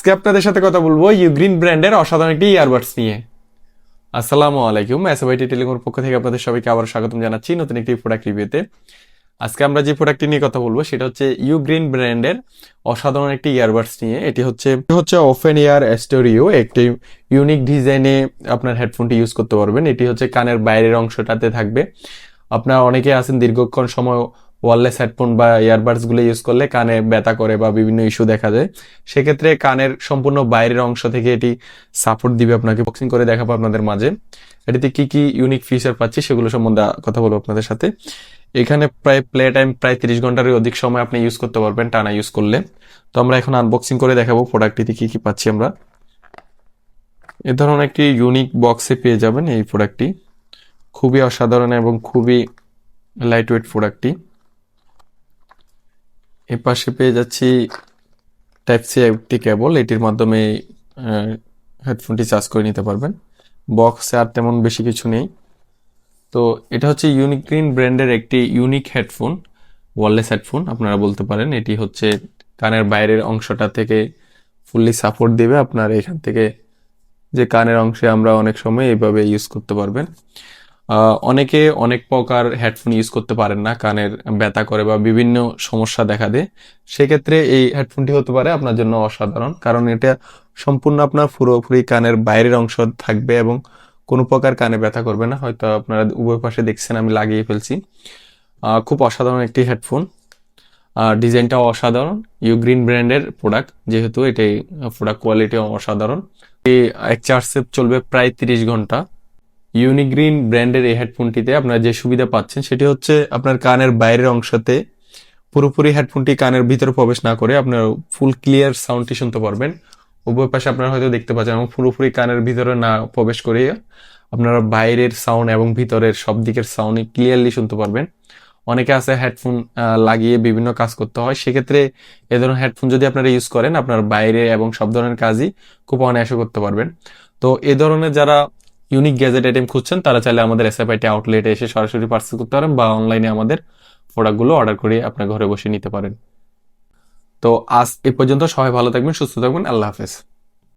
আজকে আপনাদের সাথে কথা বলব ইউগ্রিন ব্র্যান্ডের অসাধারণ একটি ইয়ারবাডস নিয়ে। আসসালামু আলাইকুম এসএবাইটি টেলিকমের পক্ষ থেকে আপনাদের সবাইকে আবার স্বাগতম জানাচ্ছি নতুন একটি প্রোডাক্ট রিভিউতে আজকে আমরা যে প্রোডাক্টটি নিয়ে কথা বলব, সেটা হচ্ছে ইউগ্রিন ব্র্যান্ডের অসাধারণ একটি ইয়ারবাডস নিয়ে। এটি হচ্ছে হচ্ছে ওপেন ইয়ার স্টোরিও একটি ইউনিক ডিজাইনে আপনার হেডফোনটি ইউজ করতে পারবেন। এটি হচ্ছে কানের বাইরের অংশটাতে থাকবে। আপনার অনেকে আছেন দীর্ঘক্ষণ সময় ওয়ারলেস হেডফোন বা ইয়ারবাডসগুলো ইউজ করলে কানে ব্যথা করে বা বিভিন্ন ইস্যু দেখা যায় সেক্ষেত্রে কানের সম্পূর্ণ বাইরের অংশ থেকে এটি সাপোর্ট দিবে আপনাকে। বক্সিং করে দেখাবো আপনাদের মাঝে। এটিতে কি কি ইউনিক ফিচার পাচ্ছি সেগুলো সম্বন্ধে কথা বলব আপনাদের সাথে। এখানে প্রায় প্লে টাইম প্রায় তিরিশ ঘণ্টার অধিক সময় আপনি ইউজ করতে পারবেন টানা ইউজ করলে। তো আমরা এখন আনবক্সিং করে দেখাবো প্রোডাক্টটিতে কি কি পাচ্ছি আমরা। এ ধরনের একটি ইউনিক বক্সে পেয়ে যাবেন এই প্রোডাক্টটি খুবই অসাধারণ এবং খুবই লাইট ওয়েট প্রোডাক্টটি এ পাশে পেয়ে যাচ্ছি টাইপ সি একটি কেবল এটির মাধ্যমে হেডফোনটি চার্জ করে নিতে পারবেন। বক্সে আর তেমন বেশি কিছু নেই। তো এটা হচ্ছে ইউনিক গ্রিন ব্র্যান্ডের একটি ইউনিক হেডফোন ওয়ারলেস হেডফোন আপনারা বলতে পারেন। এটি হচ্ছে কানের বাইরের অংশটা থেকে ফুললি সাপোর্ট দেবে। আপনার এখান থেকে যে কানের অংশে আমরা অনেক সময় এইভাবে ইউজ করতে পারবেন। অনেকে অনেক প্রকার হেডফোন ইউজ করতে পারেন না, কানের ব্যথা করে বা বিভিন্ন সমস্যা দেখা দেয়। সেক্ষেত্রে এই হেডফোনটি হতে পারে আপনার জন্য অসাধারণ, কারণ এটা সম্পূর্ণ আপনার পুরোপুরি কানের বাইরের অংশ থাকবে এবং কোনো প্রকার কানে ব্যথা করবে না। হয়তো আপনারা উভয় পাশে দেখছেন, আমি লাগিয়ে ফেলছি। খুব অসাধারণ একটি হেডফোন ডিজাইনটাও অসাধারণ। ইউগ্রিন ব্র্যান্ডের প্রোডাক্ট যেহেতু এটাই প্রোডাক্ট কোয়ালিটি অসাধারণ। এই এক চার্জে চলবে প্রায় তিরিশ ঘণ্টা। ইউনিগ্রিন ব্র্যান্ডের এই হেডফোনটিতে আপনারা যে সুবিধা পাচ্ছেন, সেটি হচ্ছে আপনার কানের বাইরের অংশতে পুরোপুরি হেডফোনটি কানের ভিতরে প্রবেশ না করে আপনার ফুল ক্লিয়ার সাউন্ডটি শুনতে পারবেন। উভয় পাশে আপনারা হয়তো দেখতে পাচ্ছেন এবং পুরোপুরি কানের ভিতরে না প্রবেশ করে আপনারা বাইরের সাউন্ড এবং ভিতরের সব দিকের সাউন্ড ক্লিয়ারলি শুনতে পারবেন। অনেকে আছে হেডফোন লাগিয়ে বিভিন্ন কাজ করতে হয়। সেক্ষেত্রে এ ধরনের হেডফোন যদি আপনারা ইউজ করেন, আপনার বাইরে এবং সব ধরনের কাজই খুব অনায়াসে করতে পারবেন। তো এ ধরনের যারা ইউনিক গ্যাজেট আইটেম খুঁজছেন, তারা চাইলে আমাদের এসএফআইটি আউটলেটে এসে সরাসরি পার্সেল করতে পারেন বা অনলাইনে আমাদের প্রোডাক্টগুলো অর্ডার করে আপনার ঘরে বসে নিতে পারেন। তো আজ এ পর্যন্ত সবাই ভালো থাকবেন, সুস্থ থাকবেন, আল্লাহ হাফেজ।